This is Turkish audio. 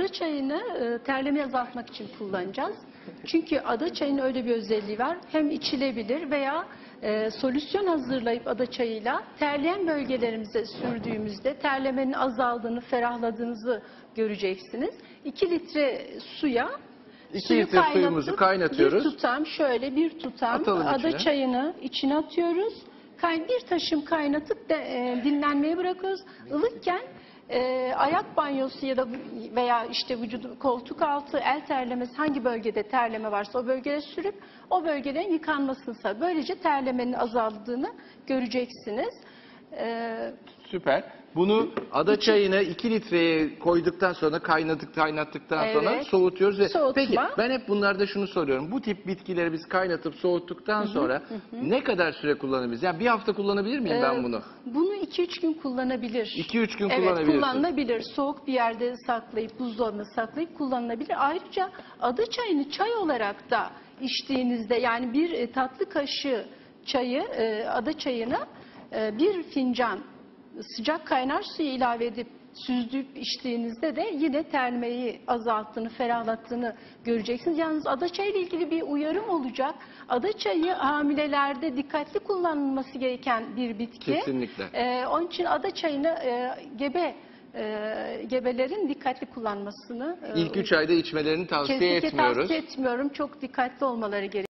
ada çayını e, terlemeyi azaltmak için kullanacağız. Çünkü ada çayının öyle bir özelliği var. Hem içilebilir veya e, solüsyon hazırlayıp ada çayıyla terleyen bölgelerimize sürdüğümüzde terlemenin azaldığını, ferahladığınızı göreceksiniz. 2 litre suya İki suyu litre suyumuzu kaynatıp kaynatıyoruz. Bir tutam şöyle bir tutam Atalım ada içine. çayını içine atıyoruz. Bir taşım kaynatıp de, e, dinlenmeye bırakıyoruz. Ilıkken e, ayak banyosu ya da veya işte vücudu koltuk altı el terlemesi hangi bölgede terleme varsa o bölgeye sürüp o bölgelerin yıkanmasını sağ. Böylece terlemenin azaldığını göreceksiniz. E, Süper. Bunu ada çayını 2 litreye koyduktan sonra kaynadık kaynattıktan sonra Evet. soğutuyoruz ve Soğutma. peki ben hep bunlarda şunu soruyorum. Bu tip bitkileri biz kaynatıp soğuttuktan sonra ne kadar süre kullanabiliriz? Yani bir hafta kullanabilir miyim ben Ee, bunu? Bunu 2-3 gün kullanabilir. 2-3 gün evet, kullanabilirsin. kullanılabilir. Soğuk bir yerde saklayıp, buzdolabına saklayıp kullanılabilir. Ayrıca ada çayını çay olarak da içtiğinizde yani bir e, tatlı kaşığı çayı, e, ada çayını e, bir fincan sıcak kaynar suya ilave edip süzdürüp içtiğinizde de yine termeyi azalttığını, ferahlattığını göreceksiniz. Yalnız ada çayı ile ilgili bir uyarım olacak. Ada çayı hamilelerde dikkatli kullanılması gereken bir bitki. Kesinlikle. Ee, onun için ada çayını e, gebe e, gebelerin dikkatli kullanmasını e, İlk 3 ayda içmelerini tavsiye kesinlikle etmiyoruz. tavsiye etmiyorum. Çok dikkatli olmaları gerekiyor.